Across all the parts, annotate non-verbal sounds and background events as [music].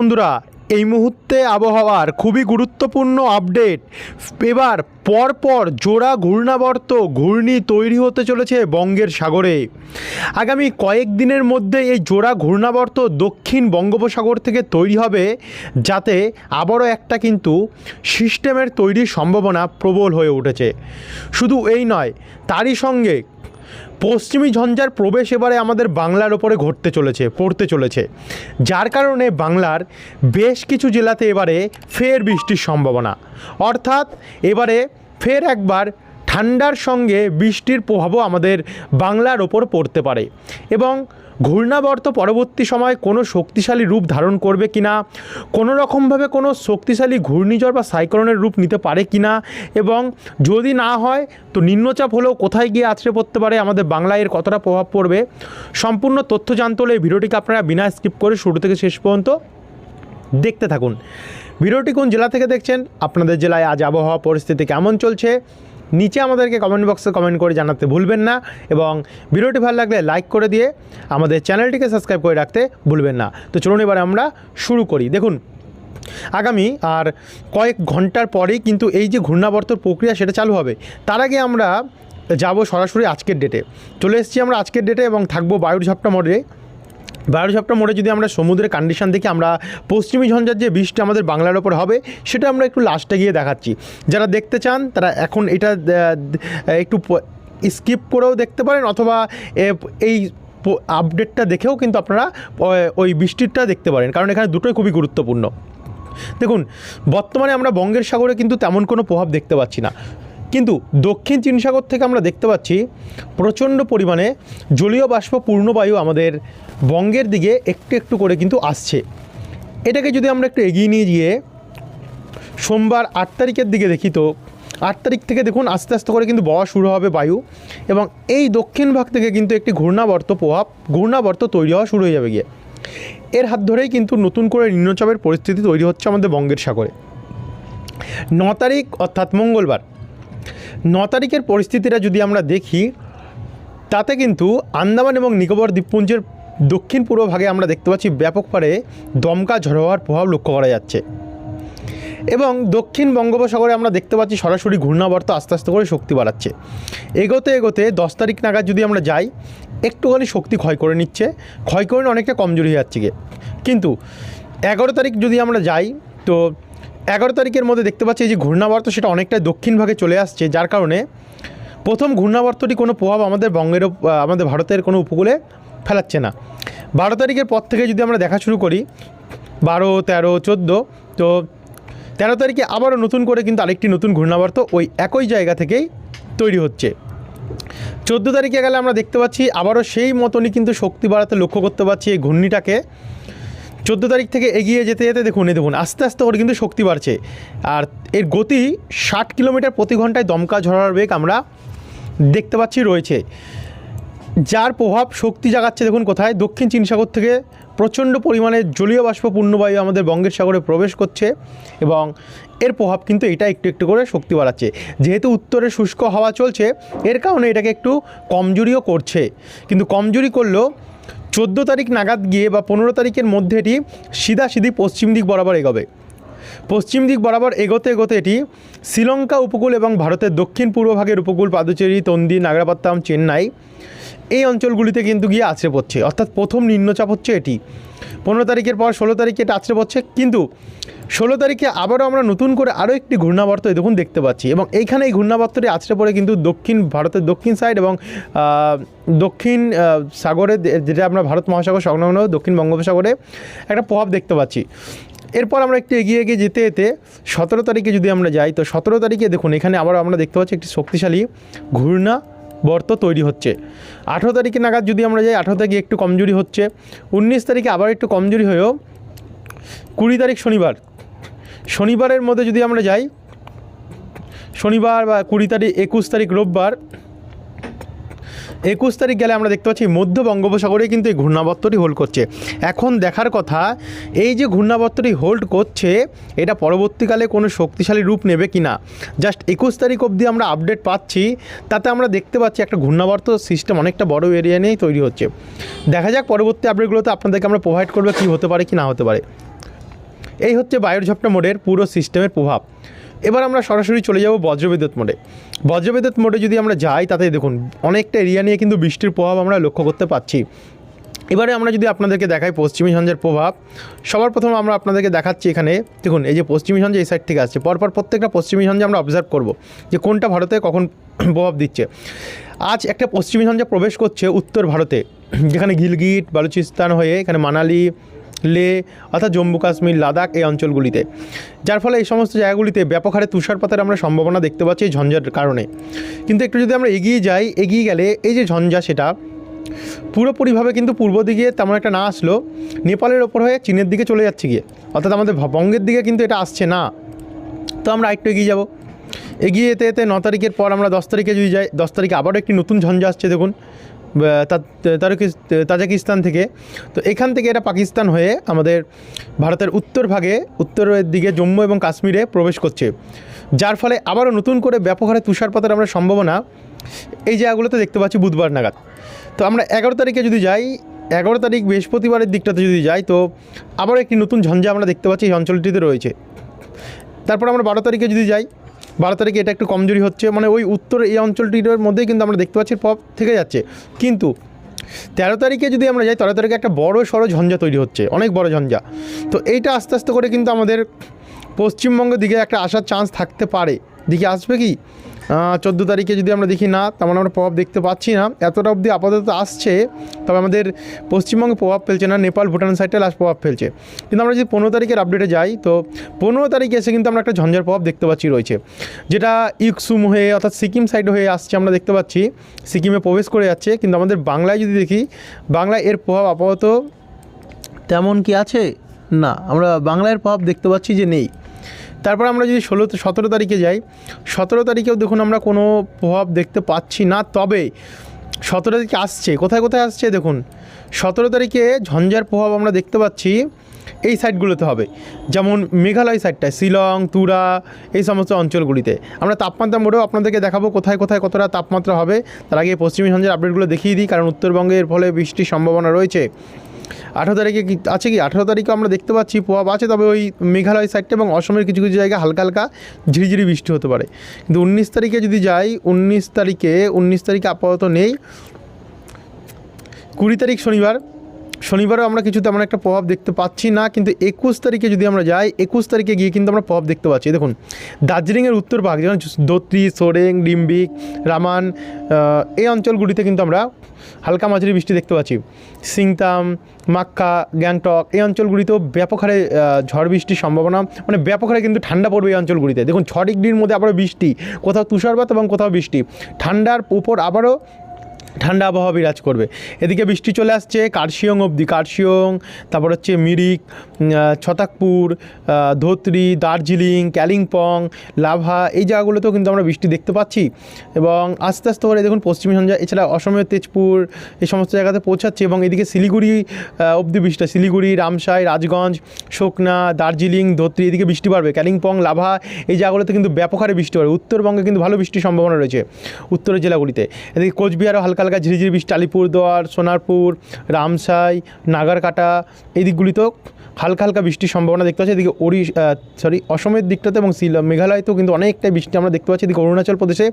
বন্ধুরা, এই মুহূর্তে আবহাওয়ার খুবই গুরুত্বপূর্ণ আপডেট। এবার পরপর জোড়া ঘূর্ণাবর্ত ঘূর্ণি তৈরি হতে চলেছে বঙ্গের সাগরে। আগামী কয়েকদিনের মধ্যে এই জোড়া ঘূর্ণাবর্ত দক্ষিণ বঙ্গোপসাগর থেকে তৈরি হবে, যাতে আবারও একটা কিন্তু সিস্টেমের তৈরির সম্ভাবনা প্রবল হয়ে উঠেছে। শুধু এই নয়, তারই সঙ্গে পশ্চিমী ঝঞ্ঝার প্রবেশ এবারে আমাদের বাংলার ওপরে ঘটতে চলেছে, পড়তে চলেছে। যার কারণে বাংলার বেশ কিছু জেলাতে এবারে ফের বৃষ্টির সম্ভাবনা। অর্থাৎ এবারে ফের একবার ঠান্ডার সঙ্গে বৃষ্টির প্রভাবও আমাদের বাংলার ওপর পড়তে পারে। এবং ঘূর্ণাবর্ত পরবর্তী সময় কোনো শক্তিশালী রূপ ধারণ করবে কিনা, কোনো রকমভাবে কোনো শক্তিশালী ঘূর্ণিঝড় বা সাইক্লোনের রূপ নিতে পারে কিনা, এবং যদি না হয়, তো নিম্নচাপ হলেও কোথায় গিয়ে আছড়ে পড়তে পারে, আমাদের বাংলায় এর কতটা প্রভাব পড়বে, সম্পূর্ণ তথ্য জানতে হলে এই ভিডিওটিকে আপনারা বিনা স্কিপ করে শুরু থেকে শেষ পর্যন্ত দেখতে থাকুন। ভিডিওটি কোন জেলা থেকে দেখছেন, আপনাদের জেলায় আজ আবহাওয়া পরিস্থিতি কেমন চলছে নিচে আমাদেরকে কমেন্ট বক্সে কমেন্ট করে জানাতে ভুলবেন না এবং ভিডিওটি ভালো লাগলে লাইক করে দিয়ে আমাদের চ্যানেলটিকে সাবস্ক্রাইব করে রাখতে ভুলবেন না। তো চলুন এবার আমরা শুরু করি। দেখুন, আগামী আর কয়েক ঘণ্টার পরেই কিন্তু এই যে ঘূর্ণাবর্তর প্রক্রিয়া সেটা চালু হবে। তার আগে আমরা যাব সরাসরি আজকের ডেটে চলে এসেছি আমরা আজকের ডেটে এবং থাকব বায়ুর ঝাপটা মোড়ে বারো সপ্তাহ মোড়ে যদি আমরা সমুদ্রের কন্ডিশন দেখি, আমরা পশ্চিমী ঝঞ্ঝার যে বৃষ্টি আমাদের বাংলার ওপর হবে, সেটা আমরা একটু লাস্টে গিয়ে দেখাচ্ছি। যারা দেখতে চান, তারা এখন এটা একটু স্কিপ করেও দেখতে পারেন, অথবা এই আপডেটটা দেখেও কিন্তু আপনারা ওই বৃষ্টিটা দেখতে পারেন, কারণ এখানে দুটোই খুবই গুরুত্বপূর্ণ। দেখুন, বর্তমানে আমরা বঙ্গের সাগরে কিন্তু তেমন কোনো প্রভাব দেখতে পাচ্ছি না। কিন্তু দক্ষিণ চীন সাগর থেকে আমরা দেখতে পাচ্ছি প্রচণ্ড পরিমাণে জলীয় বাষ্প পূর্ণবায়ু আমাদের বঙ্গের দিকে একটু একটু করে কিন্তু আসছে। এটাকে যদি আমরা একটু এগিয়ে নিয়ে গিয়ে সোমবার আট তারিখের দিকে দেখি তো, আট তারিখ থেকে দেখুন আস্তে আস্তে করে কিন্তু বওয়া শুরু হবে বায়ু এবং এই দক্ষিণ ভাগ থেকে কিন্তু একটি ঘূর্ণাবর্ত প্রভাব, ঘূর্ণাবর্ত তৈরি হওয়া শুরু হয়ে যাবে গিয়ে। এর হাত ধরেই কিন্তু নতুন করে নিম্নচাপের পরিস্থিতি তৈরি হচ্ছে আমাদের বঙ্গের সাগরে। ন তারিখ অর্থাৎ মঙ্গলবার ন তারিখের পরিস্থিতিটা যদি আমরা দেখি, তাতে কিন্তু আন্দামান এবং নিকোবর দ্বীপপুঞ্জের দক্ষিণ পূর্ব ভাগে আমরা দেখতে পাচ্ছি ব্যাপক পারে দমকা ঝড় হওয়ার প্রভাব লক্ষ্য করা যাচ্ছে। এবং দক্ষিণ বঙ্গোপসাগরে আমরা দেখতে পাচ্ছি সরাসরি ঘূর্ণাবর্ত আস্তে আস্তে করে শক্তি বাড়াচ্ছে। এগোতে এগোতে দশ তারিখ নাগাদ যদি আমরা যাই, একটুখানি শক্তি ক্ষয় করে নিচ্ছে। ক্ষয় করে অনেকটা কমজোরি হয়ে যাচ্ছে গিয়ে। কিন্তু এগারো তারিখ যদি আমরা যাই, তো এগারো তারিখের মধ্যে দেখতে পাচ্ছি যে ঘূর্ণাবর্ত, সেটা অনেকটাই দক্ষিণ ভাগে চলে আসছে, যার কারণে প্রথম ঘূর্ণাবর্তটি কোনো প্রভাব আমাদের বঙ্গের আমাদের ভারতের কোনো উপকূলে ফেলাচ্ছে না। বারো তারিখের পর থেকে যদি আমরা দেখা শুরু করি, বারো, তেরো, চোদ্দ, তো তেরো তারিখে আবারও নতুন করে কিন্তু আরেকটি নতুন ঘূর্ণাবর্ত ওই একই জায়গা থেকেই তৈরি হচ্ছে। চোদ্দ তারিখে গেলে আমরা দেখতে পাচ্ছি আবারও সেই মতনই কিন্তু শক্তি বাড়াতে লক্ষ্য করতে পারছি এই ঘূর্ণিটাকে। চোদ্দ তারিখ থেকে এগিয়ে যেতে যেতে দেখুন, এই দেখুন, আস্তে আস্তে করে কিন্তু শক্তি বাড়ছে। আর এর গতি ষাট কিলোমিটার প্রতি ঘন্টায় দমকা ঝরার বেগ আমরা দেখতে পাচ্ছি রয়েছে। যার প্রভাব শক্তি জাগাচ্ছে দেখুন কোথায়, দক্ষিণ চীন সাগর থেকে প্রচণ্ড পরিমাণে জলীয় বাষ্প পূর্ণবায়ু আমাদের বঙ্গের সাগরে প্রবেশ করছে এবং এর প্রভাব কিন্তু এটা একটু একটু করে শক্তি বাড়াচ্ছে। যেহেতু উত্তরে শুষ্ক হাওয়া চলছে, এর কারণে এটাকে একটু কমজোরিও করছে। কিন্তু কমজোরি করলেও চোদ্দ তারিখ নাগাদ গিয়ে বা পনেরো তারিখের মধ্যে এটি সিধা সিধি পশ্চিম দিক বরাবর এগোবে। পশ্চিম দিক বরাবর এগোতে এগোতে এটি শ্রীলঙ্কা উপকূল এবং ভারতের দক্ষিণ পূর্ব ভাগের উপকূল, পাদুচেরি, তন্দি নাগরাপাত্তাম চেন্নাই এই অঞ্চলগুলিতে কিন্তু গিয়ে আছড়ে পড়ছে। অর্থাৎ প্রথম নিম্নচাপ হচ্ছে এটি। পনেরো তারিখের পর ষোলো তারিখে এটা আছড়ে পড়ছে। কিন্তু ষোলো তারিখে আবারও আমরা নতুন করে আরও একটি ঘূর্ণাবর্ত দেখুন দেখতে পাচ্ছি এবং এইখানে এই ঘূর্ণাবর্তটি আছড়ে পড়ে কিন্তু দক্ষিণ ভারতের দক্ষিণ সাইড এবং দক্ষিণ সাগরে, যেটা আমরা ভারত মহাসাগর সংলগ্ন, দক্ষিণ বঙ্গোপসাগরে একটা প্রভাব দেখতে পাচ্ছি। এরপর আমরা একটু এগিয়ে এগিয়ে যেতে যেতে সতেরো তারিখে যদি আমরা যাই, তো সতেরো তারিখে দেখুন, এখানে আবার আমরা দেখতে পাচ্ছি একটি শক্তিশালী ঘূর্ণা বর্ত তৈরি হচ্ছে। আঠেরো তারিখে নাগাদ যদি আমরা যাই, আঠেরো তারিখে একটু কমজোরি হচ্ছে। উনিশ তারিখে আবার একটু কমজোরি হয়েও কুড়ি তারিখ শনিবার। শনিবারের মধ্যে যদি আমরা যাই, শনিবার বা কুড়ি তারিখ, একুশ তারিখ রোববার একুশ তারিখ গেলে আমরা দেখতে পাচ্ছি মধ্য বঙ্গোপসাগরে কিন্তু এই ঘূর্ণাবর্তটি হোল্ড করছে। এখন দেখার কথা, এই যে ঘূর্ণাবর্তটি হোল্ড করছে, এটা পরবর্তীকালে কোনো শক্তিশালী রূপ নেবে কি না জাস্ট একুশ তারিখ অবধি আমরা আপডেট পাচ্ছি, তাতে আমরা দেখতে পাচ্ছি একটা ঘূর্ণাবর্ত সিস্টেম অনেকটা বড় এরিয়া নিয়েই তৈরি হচ্ছে। দেখা যাক পরবর্তী আপডেটগুলোতে আপনাদেরকে আমরা প্রোভাইড করবে কী হতে পারে কি না হতে পারে। এই হচ্ছে বায়ুর ঝাপটা মোডের পুরো সিস্টেমের প্রভাব। এবার আমরা সরাসরি চলে যাব বজ্রবিদ্যুৎ মোডে। বজ্রবিদ্যুৎ মোডে যদি আমরা যাই তাতে দেখুন, অনেকটা এরিয়া নিয়ে কিন্তু বৃষ্টির প্রভাব আমরা লক্ষ্য করতে পারছি এবারে আমরা যদি আপনাদেরকে দেখাই পশ্চিমী সঞ্জের প্রভাব, সবার প্রথম আমরা আপনাদেরকে দেখাচ্ছি এখানে, দেখুন, এই যে পশ্চিমী ঝঞ্ঝা এই সাইড থেকে আসছে। পরপর প্রত্যেকটা পশ্চিমী ঝঞ্ঝা আমরা অবজার্ভ করব যে কোনটা ভারতে কখন [clears throat] প্রভাব দিচ্ছে। আজ একটা পশ্চিমী সঞ্জে প্রবেশ করছে উত্তর ভারতে, যেখানে গিলগিট, বালুচিস্তান হয়ে এখানে মানালি লে অর্থাৎ জম্মু কাশ্মীর, লাদাখ এই অঞ্চলগুলিতে। যার ফলে এই সমস্ত জায়গাগুলিতে ব্যাপক হারে তুষারপাতের আমরা সম্ভাবনা দেখতে পাচ্ছি এই ঝঞ্ঝার কারণে। কিন্তু একটু যদি আমরা এগিয়ে যাই, এগিয়ে গেলে এই যে ঝঞ্ঝা সেটা, পুরোপুরিভাবে কিন্তু পূর্ব দিকে তেমন একটা না আসলো নেপালের ওপর হয়ে চীনের দিকে চলে যাচ্ছে গিয়ে। অর্থাৎ আমাদের বঙ্গের দিকে কিন্তু এটা আসছে না। তো আমরা একটু এগিয়ে যাব। এগিয়ে যেতে যেতে ন তারিখের পর আমরা দশ তারিখে যদি যাই, দশ তারিখে আবারও একটি নতুন ঝঞ্ঝা আসছে, দেখুন। তাজিকিস্তান থেকে। তো এখান থেকে এটা পাকিস্তান হয়ে আমাদের ভারতের উত্তর ভাগে, উত্তরের দিকে জম্মু এবং কাশ্মীরে প্রবেশ করছে। যার ফলে আবারও নতুন করে ব্যাপক হারে তুষারপাতের আমরা সম্ভাবনা এই জায়গাগুলোতে দেখতে পাচ্ছি বুধবার নাগাদ। তো আমরা এগারো তারিখে যদি যাই, এগারো তারিখ বৃহস্পতিবারের দিকটাতে যদি যাই, তো আবারও একটি নতুন ঝঞ্ঝা আমরা দেখতে পাচ্ছি এই অঞ্চলটিতে রয়েছে। তারপর আমরা বারো তারিখে যদি যাই বারো তারিখে এটা একটু কমজোরি হচ্ছে মানে ওই উত্তর এই অঞ্চলটির মধ্যেই কিন্তু আমরা দেখতে পাচ্ছি পপ থেকে যাচ্ছে। কিন্তু তেরো তারিখে যদি আমরা যাই, তেরো তারিখে একটা বড় সড়ো ঝঞ্ঝা তৈরি হচ্ছে, অনেক বড় ঝঞ্ঝা। তো এইটা আস্তে আস্তে করে কিন্তু আমাদের পশ্চিমবঙ্গের দিকে একটা আসার চান্স থাকতে পারে। দিকে আসবে কি? চোদ্দ তারিখে যদি আমরা দেখি না, তেমন আমরা প্রভাব দেখতে পাচ্ছি না। এতটা অবধি আপাতত আসছে, তবে আমাদের পশ্চিমবঙ্গে প্রভাব ফেলছে না, নেপাল, ভুটান সাইডে লাস্ট প্রভাব ফেলছে। কিন্তু আমরা যদি পনেরো তারিখের আপডেটে যাই, তো পনেরো তারিখে এসে কিন্তু আমরা একটা ঝঞ্ঝার প্রভাব দেখতে পাচ্ছি রয়েছে। যেটা ইকসুম হয়ে অর্থাৎ সিকিম সাইড হয়ে আসছে আমরা দেখতে পাচ্ছি। সিকিমে প্রবেশ করে যাচ্ছে, কিন্তু আমাদের বাংলায় যদি দেখি, বাংলায় এর প্রভাব আপাতত তেমন কি আছে? না, আমরা বাংলার প্রভাব দেখতে পাচ্ছি যে নেই। তারপর আমরা যদি ষোলো, সতেরো তারিখে যাই, সতেরো তারিখেও দেখুন আমরা কোনো প্রভাব দেখতে পাচ্ছি না, তবে সতেরো তারিখে আসছে। কোথায় কোথায় আসছে দেখুন? সতেরো তারিখে ঝঞ্ঝার প্রভাব আমরা দেখতে পাচ্ছি এই সাইডগুলোতে হবে। যেমন মেঘালয় সাইডটায় শিলং, তুরা, এই সমস্ত অঞ্চলগুলিতে। আমরা তাপমাত্রা মোড়েও আপনাদেরকে দেখাবো কোথায় কোথায় কতটা তাপমাত্রা হবে। তার আগে পশ্চিমী ঝঞ্ঝার আপডেটগুলো দেখিয়ে দিই, কারণ উত্তরবঙ্গের ফলে বৃষ্টির সম্ভাবনা রয়েছে। আঠেরো তারিখে কি আছে কি? আঠারো তারিখে আমরা দেখতে পাচ্ছি প্রভাব আছে, তবে ওই মেঘালয় সাইডটা এবং অসমের কিছু কিছু জায়গায় হালকা হালকা ঝিরিঝিরি বৃষ্টি হতে পারে। কিন্তু উনিশ তারিখে যদি যাই, উনিশ তারিখে উনিশ তারিখে আপাতত নেই। কুড়ি তারিখ শনিবার শনিবারও আমরা কিছু তেমন একটা প্রভাব দেখতে পাচ্ছি না, কিন্তু একুশ তারিখে যদি আমরা যাই, একুশ তারিখে গিয়ে কিন্তু আমরা প্রভাব দেখতে পাচ্ছি। দেখুন, দার্জিলিংয়ের উত্তর ভাগ, যেমন দোত্রি সোরেং, ডিম্বিক রামান এই অঞ্চলগুলিতে কিন্তু আমরা হালকা মাঝারি বৃষ্টি দেখতে পাচ্ছি। সিংতাম, মাক্কা, গ্যাংটক, এই অঞ্চলগুলিতেও ব্যাপক হারে ঝড় বৃষ্টির সম্ভাবনা মানে ব্যাপক হারে কিন্তু ঠান্ডা পড়বে এই অঞ্চলগুলিতে। দেখুন, ছ ডিগ্রির মধ্যে আবারও বৃষ্টি, কোথাও তুষারপাত এবং কোথাও বৃষ্টি। ঠান্ডার উপর আবারও ঠান্ডা আবহাওয়া বিরাজ করবে। এদিকে বৃষ্টি চলে আসছে কার্শিয়ং অবধি। কার্শিয়ং, তারপর হচ্ছে মিরিক ছতাকপুর ধোত্রি, দার্জিলিং কালিম্পং লাভা, এই জায়গাগুলোতেও কিন্তু আমরা বৃষ্টি দেখতে পাচ্ছি। এবং আস্তে আস্তে করে দেখুন পশ্চিমী সঞ্জয় এছাড়া অসমের তেজপুর এই সমস্ত জায়গাতে পৌঁছাচ্ছে এবং এদিকে শিলিগুড়ি অবধি বৃষ্টি। শিলিগুড়ি, রামসাই, রাজগঞ্জ, শোকনা, দার্জিলিং, ধোত্রি, এদিকে বৃষ্টি বাড়বে। কালিম্পং লাভা, এই জায়গাগুলোতে কিন্তু ব্যাপক হারে বৃষ্টি বাড়বে। উত্তরবঙ্গে কিন্তু ভালো বৃষ্টির সম্ভাবনা রয়েছে উত্তরের জেলাগুলিতে। এদিকে কোচবিহারও হালকা হালকা ঝিরিঝিরি বৃষ্টি আলিপুরদুয়ার সোনারপুর, রামসাই, নাগারকাটা, এই দিকগুলিতেও হালকা হালকা বৃষ্টির সম্ভাবনা দেখতে পাচ্ছি। এদিকে ওড়িশ সরি অসমের দিকটাতে এবং শিলং মেঘালয়তেও কিন্তু অনেকটাই বৃষ্টি আমরা দেখতে পাচ্ছি। এদিকে অরুণাচল প্রদেশে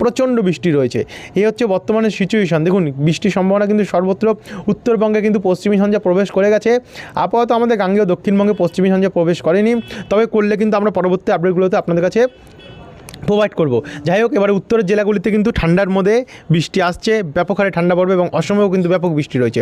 প্রচণ্ড বৃষ্টি রয়েছে। এই হচ্ছে বর্তমানের সিচুয়েশন দেখুন, বৃষ্টির সম্ভাবনা কিন্তু সর্বত্র উত্তরবঙ্গে কিন্তু পশ্চিমী সঞ্জা প্রবেশ করে গেছে। আপাতত আমাদের গাঙ্গেয় দক্ষিণবঙ্গে পশ্চিমী সঞ্জা প্রবেশ করেনি। তবে করলে কিন্তু আমরা পরবর্তী আপডেটগুলোতে আপনাদের কাছে প্রোভাইড করব। যাই হোক, এবারে উত্তরের জেলাগুলিতে কিন্তু ঠান্ডার মধ্যে বৃষ্টি আসছে, ব্যাপক হারে ঠান্ডা পড়বে এবং অসমেও কিন্তু ব্যাপক বৃষ্টি রয়েছে।